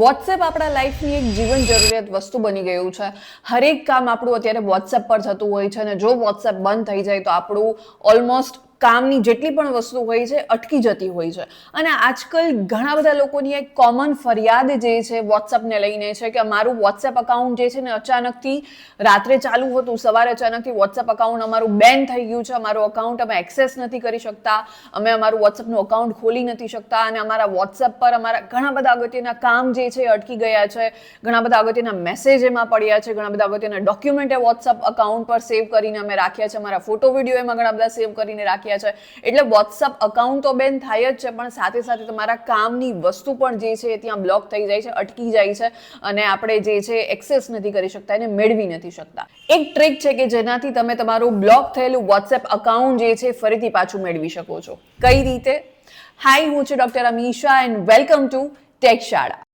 WhatsApp આપણા લાઈફની એક જીવન જરૂરિયાત વસ્તુ બની ગયું છે. હરેક કામ આપણું અત્યારે વોટ્સએપ પર થતું હોય છે અને જો વોટ્સએપ બંધ થઈ જાય તો આપણું ઓલમોસ્ટ કામની જેટલી પણ વસ્તુ હોય છે, અટકી જતી હોય છે. અને આજકાલ ઘણા બધા લોકોની એક કોમન ફરિયાદ જે છે વોટ્સઅપને લઈને છે કે અમારું વોટ્સએપ અકાઉન્ટ જે છે ને અચાનકથી રાત્રે ચાલુ હતું, સવારે અચાનકથી વોટ્સએપ અકાઉન્ટ અમારું બેન થઈ ગયું છે, અમારું અકાઉન્ટ અમે એક્સેસ નથી કરી શકતા, અમે અમારું વોટ્સએપનું અકાઉન્ટ ખોલી નથી શકતા અને અમારા વોટ્સએપ પર અમારા ઘણા બધા અગત્યના કામ જે છે અટકી ગયા છે, ઘણા બધા અગત્યના મેસેજ એમાં પડ્યા છે, ઘણા બધા અગત્યના ડોક્યુમેન્ટ એ વોટ્સએપ અકાઉન્ટ પર સેવ કરીને અમે રાખ્યા છે, અમારા ફોટો વીડિયો એમાં ઘણા બધા સેવ કરીને રાખ્યા છે. એટલે વોટ્સએપ અકાઉન્ટ તો બેન થાય જ છે, પણ સાથે સાથે તમારા કામની વસ્તુ પણ જે છે ત્યાં બ્લોક થઈ જાય છે, અટકી જાય છે અને આપણે જે છે એક્સેસ નથી કરી શકતા, એને મેળવી નથી શકતા. એક ટ્રીક છે કે જેનાથી તમે તમારું બ્લોક થયેલું વોટ્સએપ અકાઉન્ટ જે છે ફરીથી પાછું મેળવી શકો છો. કઈ રીતે? હાય હું છું doctor Amisha and welcome to tech Shala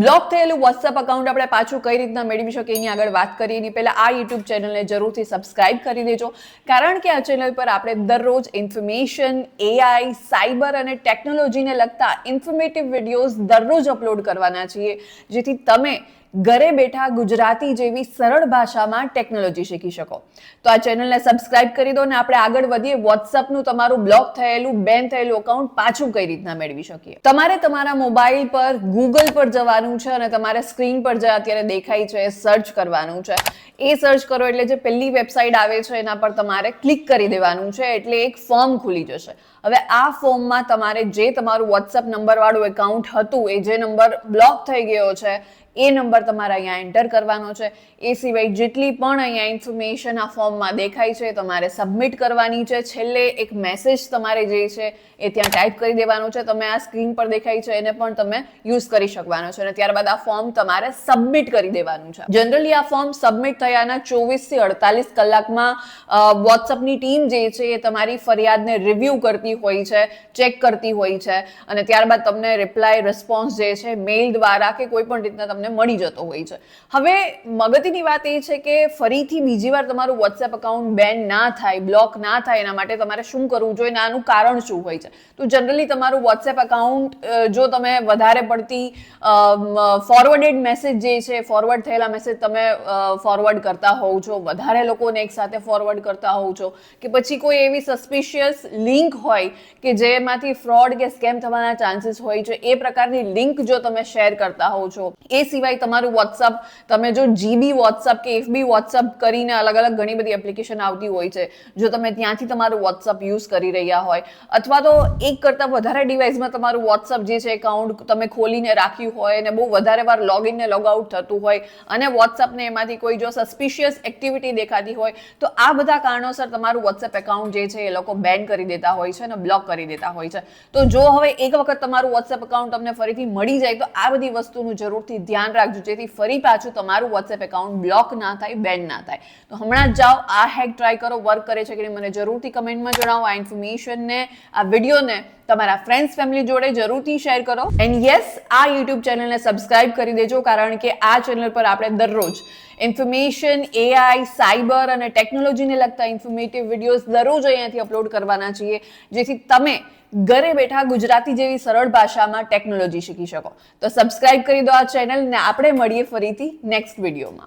block થયેલું વોટ્સઅપ અકાઉન્ટ આપણે પાછું કઈ રીતના મેળવી શકીએ એની આગળ વાત કરીએ, એની પહેલાં આ યુટ્યુબ ચેનલને જરૂરથી સબસ્ક્રાઇબ કરી દેજો. કારણ કે આ ચેનલ પર આપણે દરરોજ ઇન્ફોર્મેશન એઆઈ સાયબર અને ટેકનોલોજીને લગતા ઇન્ફોર્મેટિવ વિડીયોઝ દરરોજ અપલોડ કરવાના છીએ. જેથી તમે ઘરે બેઠા ગુજરાતી જેવી સરળ ભાષામાં ટેકનોલોજી શીખી શકો. તો આ ચેનલને સબસ્ક્રાઇબ કરી દો અને આપણે આગળ વધીએ. વોટ્સઅપનું તમારું બ્લોક થયેલું બેન થયેલું અકાઉન્ટ પાછું કઈ રીતના મેળવી શકીએ? તમારે તમારા મોબાઈલ પર ગૂગલ પર જવાનું છે અને તમારે સ્ક્રીન પર જે અત્યારે દેખાય છે એ સર્ચ કરવાનું છે. એ સર્ચ કરો એટલે જે પહેલી વેબસાઇટ આવે છે એના પર તમારે ક્લિક કરી દેવાનું છે એટલે એક ફોર્મ ખુલી જશે. હવે આ ફોર્મમાં તમારે જે તમારું વોટ્સઅપ નંબર વાળું એકાઉન્ટ હતું, એ જે નંબર બ્લોક થઈ ગયો છે, એ નંબર તમારે અહીંયા એન્ટર કરવાનો છે. એ સિવાય જેટલી પણ અહીંયા ઇન્ફોર્મેશન આ ફોર્મમાં દેખાય છે તમારે સબમિટ કરવાની છે. છેલ્લે એક મેસેજ તમારે જે છે એ ત્યાં ટાઈપ કરી દેવાનો છે. તમે આ સ્ક્રીન પર દેખાય છે, એને પણ તમે યુઝ કરી શકવાનો છે. અને ત્યારબાદ આ ફોર્મ તમારે સબમિટ કરી દેવાનું છે. જનરલી આ ફોર્મ સબમિટ થયાના ચોવીસથી અડતાલીસ કલાકમાં વોટ્સઅપની ટીમ જે છે એ તમારી ફરિયાદને રિવ્યૂ કરતી હોય છે ચેક કરતી હોય છે. અને ત્યારબાદ તમને રિપ્લાય રિસ્પોન્સ જે છે મેઇલ દ્વારા કે કોઈ પણ રીતના તમને મળી જતો હોય છે. હવે મગજની વાત એ છે કે ફરીથી બીજી વાર તમારું વોટ્સએપ અકાઉન્ટ બેન ના થાય બ્લોક ના થાય, એના માટે તમારે શું કરવું જોઈએ આનું કારણ શું હોય છે? તો જનરલી તમારું વોટ્સએપ અકાઉન્ટ જો તમે વધારે પડતી ફોરવર્ડેડ મેસેજ જે છે ફોરવર્ડ થયેલા મેસેજ તમે ફોરવર્ડ કરતા હોવ છો, વધારે લોકોને એકસાથે ફોરવર્ડ કરતા હોવ છો, કે પછી કોઈ એવી સસ્પિશિયસ લિંક હોય કે જેમાંથી ફ્રોડ કે સ્કેમ થવાના ચાન્સીસ હોય છે, એ પ્રકારની લિંક જો તમે શેર કરતા હોવ છો, એ સિવાય તમારું વોટ્સઅપ તમે જો જીબી વોટ્સઅપ કે એફબી વોટ્સઅપ કરીને અલગ અલગ ઘણી બધી એપ્લિકેશન આવતી હોય છે, જો તમે ત્યાંથી તમારું વોટ્સઅપ યુઝ કરી રહ્યા હોય, અથવા તો એક કરતાં વધારે ડિવાઇસમાં તમારું વોટ્સઅપ જે છે એકાઉન્ટ તમે ખોલીને રાખ્યું હોય અને બહુ વધારે વાર લોગિન ને લોગઆઉટ થતું હોય, અને વોટ્સઅપને એમાંથી કોઈ જો સસ્પિશિયસ એક્ટિવિટી દેખાતી હોય, તો આ બધા કારણોસર તમારું વોટ્સએપ એકાઉન્ટ જે છે એ લોકો બેન કરી દેતા હોય છે અને બ્લોક કરી દેતા હોય છે. તો જો હવે એક વખત તમારું વોટ્સએપ એકાઉન્ટ તમને ફરીથી મળી જાય, તો આ બધી વસ્તુનું જરૂરથી ધ્યાન રાખજો. જેથી ફરી પાછું તમારું વોટ્સએપ એકાઉન્ટ બ્લોક ના થાય બેન ના થાય. તો હમણાં જ જાઓ, આ હેક ટ્રાય કરો વર્ક કરે છે કે મને જરૂરથી કમેન્ટમાં જણાવો. આ ઇન્ફોર્મેશનને આ વિડીયોને તમારા ફ્રેન્ડ્સ ફેમિલી જોડે જરૂરથી શેર કરો. એન્ડ યસ આ યુટ્યુબ ચેનલને સબસ્ક્રાઇબ કરી દેજો, કારણ કે આ ચેનલ પર આપણે દરરોજ ઇન્ફોર્મેશન એઆઈ સાયબર અને ટેકનોલોજીને લગતા ઇન્ફોર્મેટિવ વિડીયોઝ દરરોજ અહીંયાથી અપલોડ કરવાના છીએ. જેથી તમે ઘરે બેઠા ગુજરાતી જેવી સરળ ભાષામાં ટેકનોલોજી શીખી શકો. તો સબસ્ક્રાઇબ કરી દો આ ચેનલ ને આપણે મળીએ ફરીથી નેક્સ્ટ વિડીયોમાં